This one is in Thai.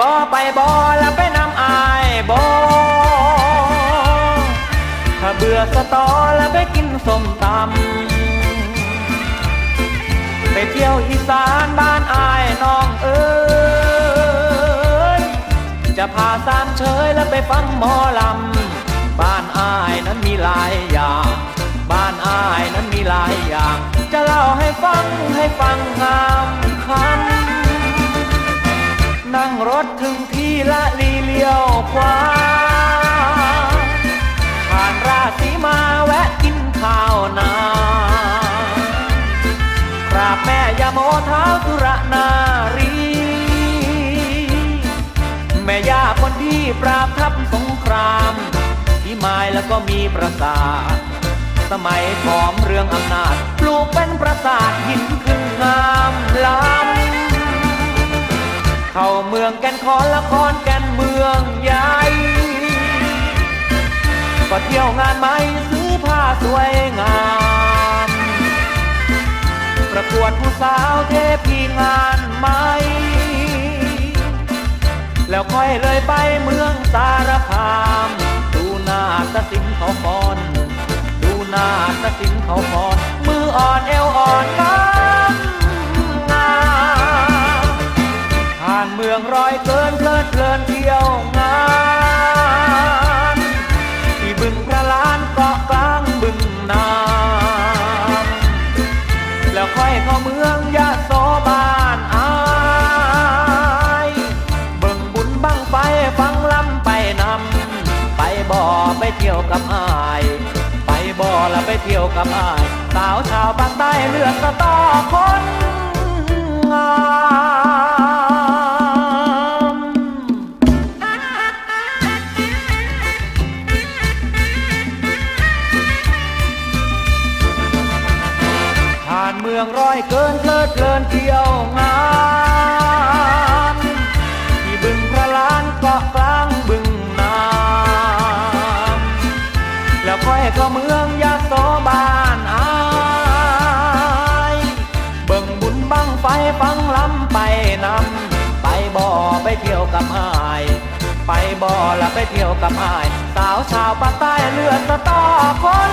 บ่ไปบ่แล้วไปนำอายบ่ถ้าเบื่อสตอแล้วไปกินส้มตำไปเที่ยวอีสานบ้านอายน้องเอ้ยจะพาสามเชยแล้วไปฟังหมอลำบ้านอายนั้นมีหลายอย่างบ้านอายนั้นมีหลายอย่าง จะเล่าให้ฟังให้ฟังงามคำนั่งร ถถึงที่ละลีเลี้ยวขวาผ่านราศีมาแวะกินข้าวนา กราบแม่ยาโมเท้าสุระนารี แม่ย่าคนที่ปราบทัพสงครามที่ไม้แล้วก็มีปราสาทสมัยขอมเรื่องอำนาจ ปลูกเป็นปราสาทหินขึ้นงา มืองแก่นคอนละครแก่นเมืองใหญ่ก็เที่ยวงานไหมซื้อผ้าสวยงาม ประกวดผู้สาวเทพีงานไหม แล้วค่อยเลยไปเมืองสารคาม ดูน้าตสิงเขาฟอนดูน้าตสิงเขาฟอนานเมืองร้อยเกินเพลิดเพลินเที่ยวงานที่บึงพระลานเกาะกลางบึงน้ำแล้วค่อยเข้าเมืองยะโสบ้านอายเบิ่งบุญบังไฟฟังลำไปนำไปบ่อไปเที่ยวกับอายไปบ่อแล้วไปเที่ยวกับอายสาวชาวภาคใต้เลือกสตอคน องร้อยเกินเพลิดเพลินเที่ยวงานที่บึงพระลานเกาะกลางบึงน้ำแล้วค่อยเข้าเมืองยาโสบานอายเบิ่งบุญบังไฟฟังลำไปนำไปบ่อไปเที่ยวกับอายไปบ่อแล้วไปเที่ยวกับอาย สาวชาวปากใต้เลือดสตอคน